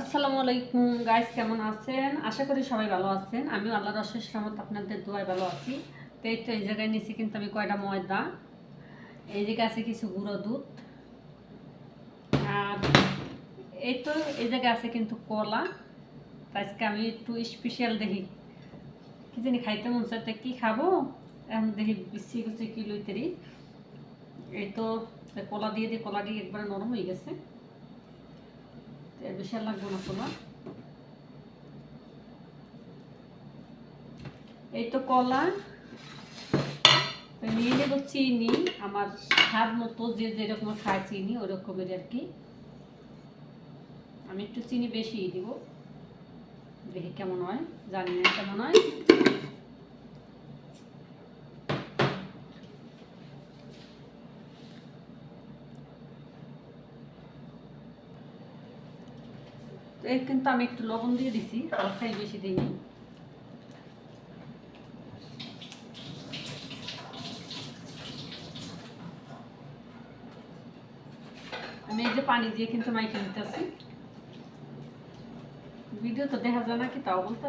আসসালামু আলাইকুম। গাইস কেমন আছেন? আশা করি সবাই ভালো আছেন। আমি আল্লাহর অশেষ রহমত আপনাদের দোয়ায় ভালো আছি। তো এই তো এই জায়গায় নিছি কিন্তু আমি কয়টা ময়দা। এই জায়গায় আছে কিছু গুঁড়ো দুধ। আর এই তো এই জায়গায় আছে কিন্তু কলা। আজকে আমি একটু স্পেশাল দেখি। কি জানি খাইতে মন চাইতে কী খাব? এখন দেখি বিসি গুছি কি লইতেরি এই তো কলা দিয়ে দিয়ে, কলা দিয়ে একবারে নরম হয়ে গেছে। এর বেশি আর লাগবে না তোমার। এই তো কলা। নিয়ে নেব চিনি, আমার স্বাদ মতো যে যেরকম খায় চিনি ওই রকমের আর কি। আমি একটু চিনি বেশি দিব। দেখি কেমন হয়, জানি না কেমন হয়। তো এর কিন্তু আমি একটু লবণ দিয়ে দিছি, হালকাই বেশি দিইনি। আমি এই যে পানি দিয়ে কিন্তু মাইকে নিতেছি। ভিডিও তো দেখা যায় নাকি তাও বলতে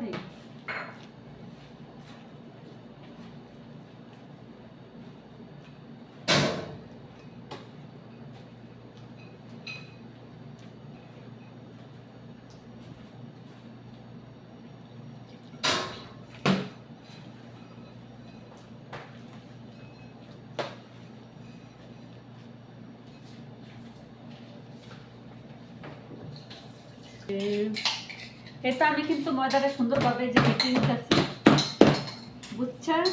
এটা আমি কিন্তু ময়দাটা সুন্দরভাবে যে মেখে নিতেছি। বুঝছেন?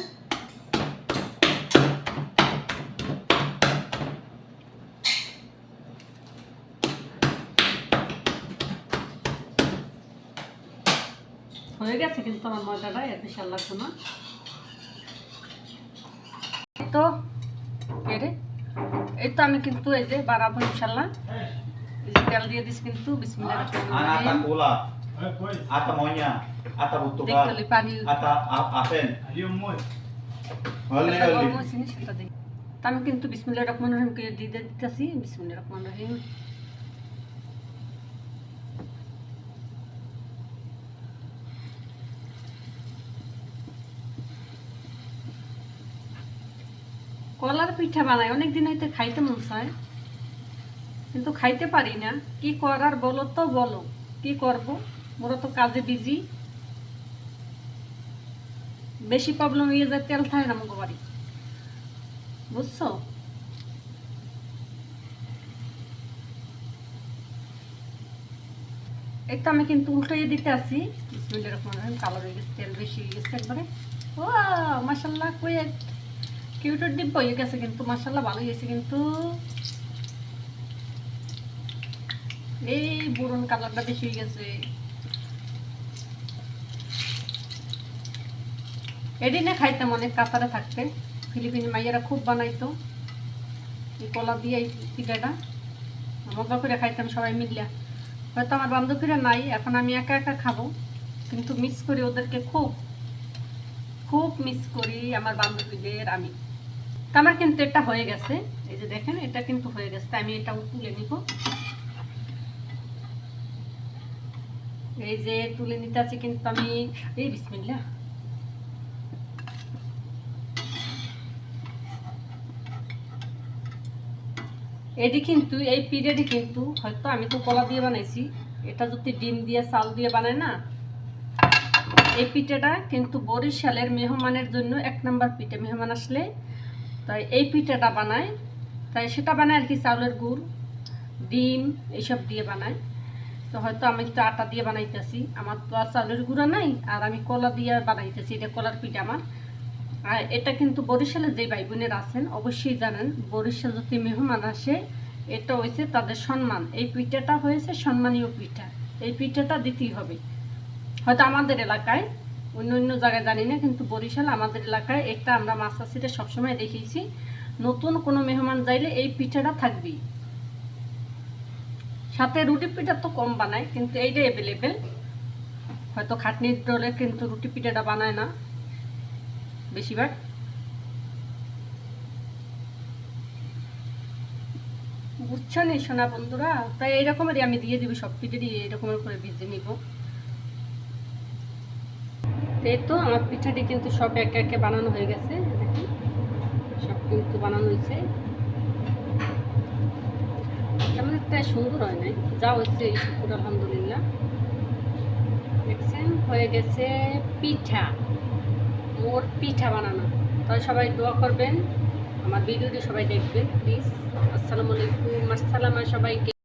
হয়ে গেছে কিন্তু আমার ময়দাটা, এর বিশাল এই তো এই তো আমি কিন্তু এই যে বাড়াবো ইনশাল্লাহ। তেল দিয়ে দিছি কিন্তু বিসমিল্লাহ Anak ata cola, ata monya, ata butukan, দেখতে পানি ata apen. Hali এটা hali. গরম হয়েছে নি, সেটা দিই। তা আমি কিন্তু বিসমিল্লাহ রহমান রহিম কে দিয়ে দিতেছি বিসমিল্লাহ রহমান রহিম কলার পিঠা বানাই অনেক দিন হইতে খাইতে মন চায় কিন্তু খাইতে পারি না। কি করার বলো তো বলো। কি করব? মোরা তো কাজে বিজি বেশি প্রবলেম হয়ে যায়, তেল থাকে না আমাকে বাড়ি। বুঝছ? তো আমি কিন্তু উল্টাইয়ে দিতে আসি কালো হয়ে গেছে, তেল বেশি হয়ে গেছে একবারে। ও মাসাল্লাহ কই কিউটের ডিব্বা হয়ে গেছে কিন্তু মাসাল্লাহ ভালো হয়েছে কিন্তু। এই বুরন কালারটা বেশি হয়ে গেছে। এদিনে খাইতাম অনেক কাতারে থাকতে। ফিলিপিনি মাইয়ারা খুব বানাইতো। এই কলা দিয়ে পিঠাটা। মজা করে খাইতাম সবাই মিলিয়া হয়তো আমার বান্ধবীরা নাই, এখন আমি একা একা খাব। কিন্তু মিস করি ওদেরকে খুব। খুব মিস করি আমার বান্ধবীদের, আমি। তো আমার কিন্তু এটা হয়ে গেছে। এই যে দেখেন, এটা কিন্তু হয়ে গেছে। আমি এটা তুলে নিব। এই যে তুলে নিতে আছে কিন্তু আমি, এই বিসমিল্লা এটি কিন্তু, এই পিরিয়ডে কিন্তু হয়তো আমি তো কলা দিয়ে বানাইছি। এটা যদি ডিম দিয়ে, চাল দিয়ে বানায় না, এই পিঠাটা কিন্তু বরিশালের মেহমানের জন্য এক নাম্বার পিঠে মেহমান আসলে। তাই এই পিঠাটা বানায়। তাই সেটা বানায় আর কি, চাউলের গুড়, ডিম এইসব দিয়ে বানায়। তো হয়তো আমি একটু আটা দিয়ে বানাইতেছি। আমার তো আর চাউলের গুঁড়া নাই, আর আমি কলা দিয়ে বানাইতেছি, এটা কলার পিঠা আমার। আর এটা কিন্তু বরিশালে যে ভাই বোনের আছেন, অবশ্যই জানেন, বরিশাল যদি মেহমান আসে, এটা হয়েছে তাদের সম্মান। এই পিঠাটা হয়েছে সম্মানীয় পিঠা। এই পিঠাটা দিতেই হবে। হয়তো আমাদের এলাকায়, অন্য অন্য জায়গায় জানি না, কিন্তু বরিশাল আমাদের এলাকায় এটা আমরা মাছ মাছাসিটা সবসময় দেখিয়েছি, নতুন কোনো মেহমান যাইলে এই পিঠাটা থাকবেই। সাথে রুটি পিঠা তো কম বানায়, কিন্তু এইটা অ্যাভেলেবেল হয়তো খাটনির ডলে কিন্তু রুটি পিঠাটা বানায় না বেশিরভাগ বুঝছ নি সোনা বন্ধুরা? তাই এইরকমেরই আমি দিয়ে দিব, সব পিঠেরই এরকমের করে ভিজে নিব। এই তো আমার পিঠাটি কিন্তু সব একে একে বানানো হয়ে গেছে সব কিন্তু বানানো হয়েছে। তেমন একটা সুন্দর হয় নাই। যা হচ্ছে এই শুকুর আলহামদুলিল্লাহ। দেখছেন, হয়ে গেছে পিঠা। মোর পিঠা বানানো। তাই সবাই দোয়া করবেন। আমার ভিডিওটি সবাই দেখবেন প্লিজ আসসালামু আলাইকুম। আসসালামা সবাইকে।